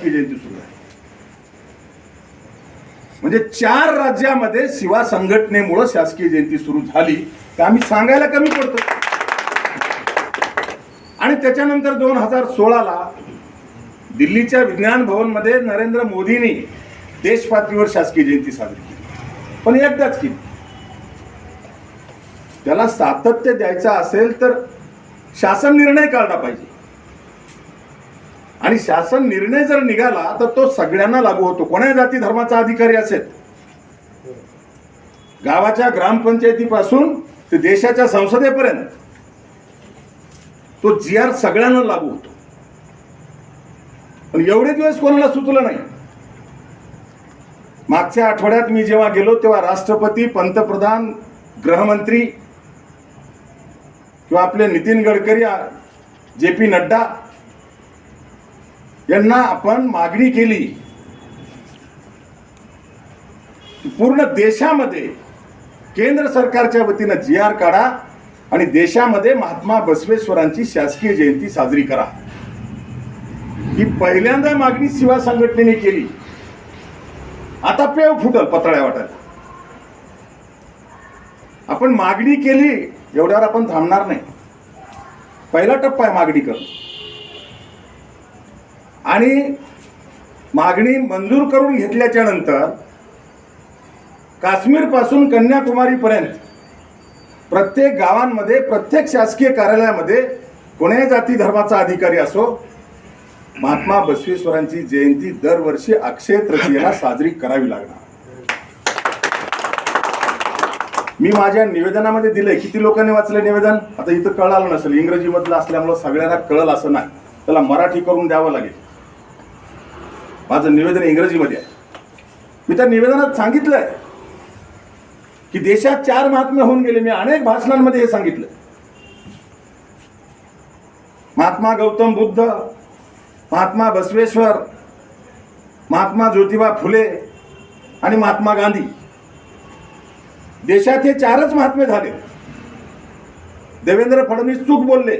शासकीय जयंती सुरू आहे. म्हणजे चार राज्यामध्ये शिवा संघटनेमुळे शासकीय जयंती सुरू झाली तर आम्ही सांगायला कमी पडतो. आणि त्याच्यानंतर दोन हजार सोळाला दिल्लीच्या विज्ञान भवनमध्ये नरेंद्र मोदींनी देश पातळीवर शासकीय जयंती साजरी केली. पण एकदाच केली. त्याला सातत्य द्यायचं असेल तर शासन निर्णय काढला पाहिजे. आणि शासन निर्णय जर निघाला तर तो सगळ्यांना लागू होतो. कोणा जाती धर्माचा अधिकारी असेल. गावाच्या ग्रामपंचायतीपासून ते देशाच्या संसदेपर्यंत तो जी आर सगळ्यांना लागू होतो. पण एवढे दिवस कोणाला सुचलं नाही. मागच्या आठवड्यात मी जेव्हा गेलो तेव्हा राष्ट्रपती पंतप्रधान गृहमंत्री किंवा आपले नितीन गडकरी जे पी नड्डा यांना आपण मागणी केली. पूर्ण देशामध्ये केंद्र सरकारच्या वतीनं जी आर काढा आणि देशामध्ये महात्मा बसवेश्वरांची शासकीय जयंती साजरी करा. ही पहिल्यांदा मागणी शिवा संघटनेने केली. आता पेव फुटल पतळ्या वाटायला. आपण मागणी केली एवढ्यावर आपण थांबणार नाही. पहिला टप्पा आहे मागणी करणं. आणि मागणी मंजूर करून घेतल्याच्या नंतर काश्मीरपासून कन्याकुमारीपर्यंत प्रत्येक गावांमध्ये प्रत्येक शासकीय कार्यालयामध्ये कोण्याही जाती धर्माचा अधिकारी असो महात्मा बसवेश्वरांची जयंती दरवर्षी अक्षय तृतीयेला साजरी करावी लागणार. मी माझ्या निवेदनामध्ये दिलंय किती लोकांनी वाचलं निवेदन? आता इथं कळालं नसेल इंग्रजीमधलं असल्यामुळं सगळ्यांना कळलं असं नाही. त्याला मराठी करून द्यावं लागेल. माझं निवेदन इंग्रजीमध्ये आहे. मी त्या निवेदनात सांगितलंय की देशात चार महात्मे होऊन गेले. मी अनेक भाषणांमध्ये हे सांगितलं. महात्मा गौतम बुद्ध महात्मा बसवेश्वर महात्मा ज्योतिबा फुले आणि महात्मा गांधी. देशात हे चारच महात्मे झाले. देवेंद्र फडणवीस चूक बोलले.